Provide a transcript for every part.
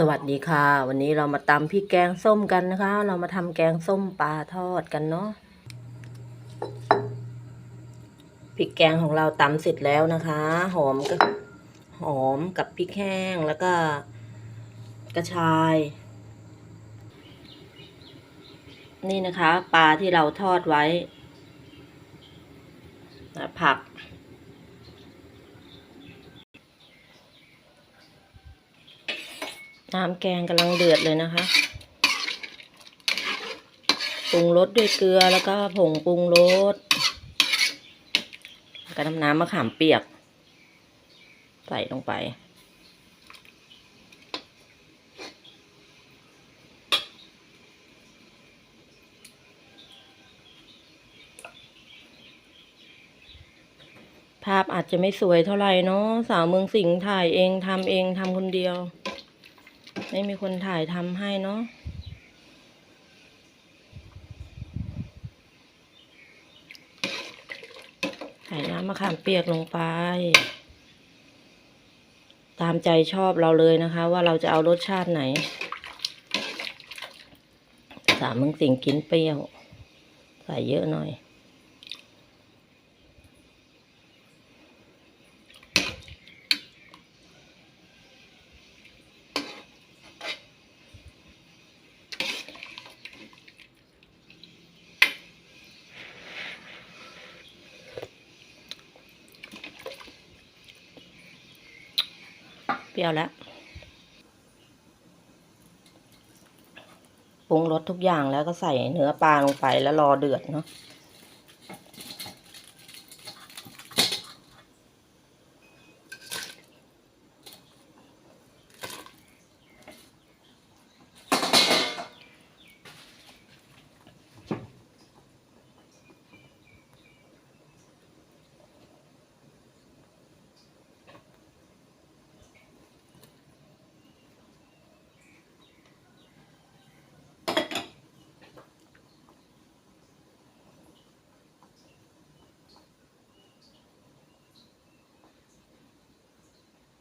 สวัสดีค่ะ วันนี้เรามาตำพริกแกงส้มกันนะคะ เรามาทำแกงส้มปลาทอดกันเนาะพริกแกงของเราตำเสร็จแล้วนะคะ หอมก็หอมกับพริกแห้งแล้วก็กระชาย นี่นะคะ ปลาที่เราทอดไว้ผัก น้ำแกงกำลังเดือดเลยนะคะ ปรุงรสด้วยเกลือแล้วก็ผงปรุงรสกระน้ำน้ำมะขามเปียก ใส่ลงไป ภาพอาจจะไม่สวยเท่าไหร่เนาะสาวเมืองสิงห์ถ่ายเองทำเองทำคนเดียว ไม่มีคนถ่ายทำให้เนาะใส่น้ำมะขามเปียกลงไป ตามใจชอบเราเลยนะคะ ว่าเราจะเอารสชาติไหน สามมึงสิงกินเปรี้ยว ใส่เยอะหน่อย ปรี้ยวแล้วปรุงรสทุกอย่างแล้วก็ใส่เนื้อปลาลงไปแล้วรอเดือดเนาะ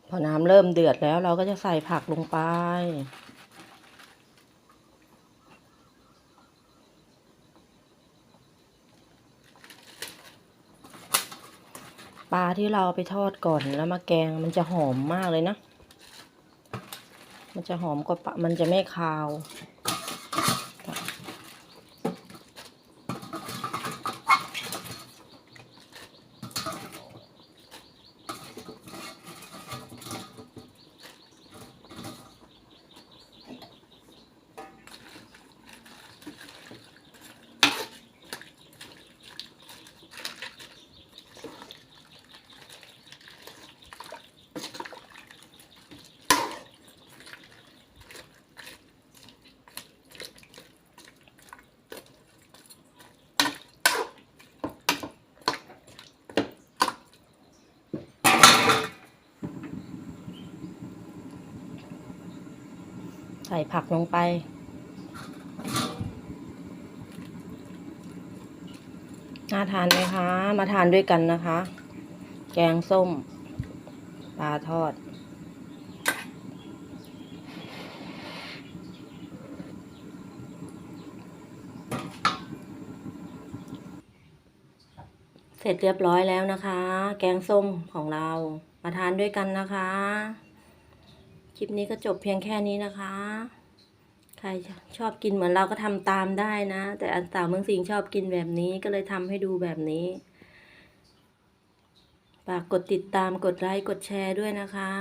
พอน้ำเริ่มเดือดแล้วเราก็จะใส่ผักลงไป ปลาที่เราไปทอดก่อนแล้วมาแกงมันจะหอมมากเลยนะ มันจะหอมกว่าปลามันจะไม่คาว ใส่ผักลงไป น่าทานไหมคะ มาทานด้วยกันนะคะ แกงส้ม ปลาทอด เสร็จเรียบร้อยแล้วนะคะ แกงส้มของเรา มาทานด้วยกันนะคะ คลิปนี้ก็จบเพียงแค่นี้นะคะ ใครชอบกินเหมือนเราก็ทำตามได้นะ แต่อันสาวเมืองสิงชอบกินแบบนี้ก็เลยทำให้ดูแบบนี้ฝากกดติดตามกดไลค์กดแชร์ด้วยนะคะ